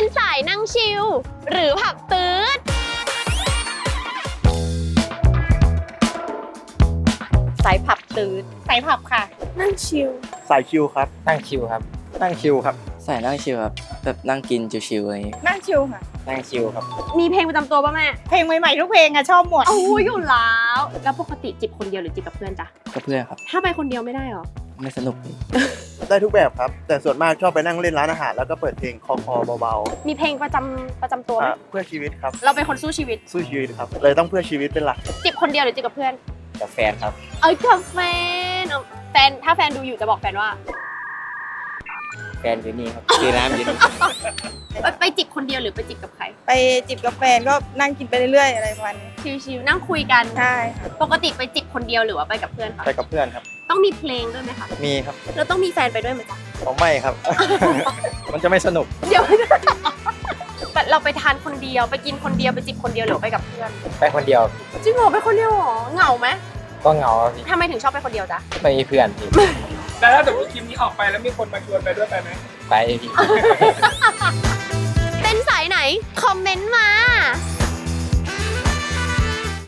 เป็นสายนั่งชิล หรือผับตืดสายผับตื่นสายผับค่ะ นั่งชิล สายคิวครับ นั่งคิวครับ นั่งคิวครับ ใส่นั่งชิลครับแบบนั่งกินชิวๆอะไรอย่างงี้นั่งชิลค่ะ นั่งคิวครับ มีเพลงประจำตัวป่ะแม่เพลงใหม่ๆทุกเพลงอะชอบหมด โอ้ยอยู่แล้ว แล้วปกติจิบคนเดียวหรือจิบกับเพื่อนจ๊ะก็เพื่อนครับ ถ้าไปคนเดียวไม่ได้หรอ ไม่สนุกเลยได้ทุกแบบครับ แต่ส่วนมากชอบไปนั่งเล่นร้านอาหาร แล้วก็เปิดเพลงคอคอเบามีเพลงประจำประจำตัวๆไหมอะเพื่อชีวิตครับ เราเป็นคนสู้ชีวิต สู้ชีวิตครับ เลยต้องเพื่อชีวิตเป็นหลัก จิบคนเดียวหรือจิบกับเพื่อน กับแฟนครับ เอ้ยกับแฟนเอาแฟนถ้าแฟนดูอยู่จะบอกแฟนว่า แฟนอยู่นี่ครับคือน้ำอยู่นี่ไปไปจิบคนเดียวหรือไปจิบกับใคร ไปจิบกาแฟก็นั่งกินไปเรื่อยๆอะไรประมาณนี้ชิวๆนั่งคุยกัน ใช่ค่ะปกติไปจิบคนเดียวหรือว่าไปกับเพื่อนคะไปกับเพื่อนครับ ต้องมีเพลงด้วยไหมคะมีครับแล้วต้องมีแฟนไปด้วยไหมจ๊ะผมไม่ครับ มันจะไม่สนุก เดี๋ยวแต่เราไปทานคนเดียวไปกินคนเดียวไปจิบคนเดียวหรือไปกับเพื่อนไปคนเดียวจริงเหรอไปคนเดียวเหรอเหงาไหมก็เหงาครับพี่ทำไมถึงชอบไปคนเดียวจ๊ะไปมีเพื่อนพี่ แล้วถ้าสมมติคลิปนี้ออกไปแล้วมีคนมาชวนไปด้วยไปไหมไปเป็นสายไหน คอมเมนต์มา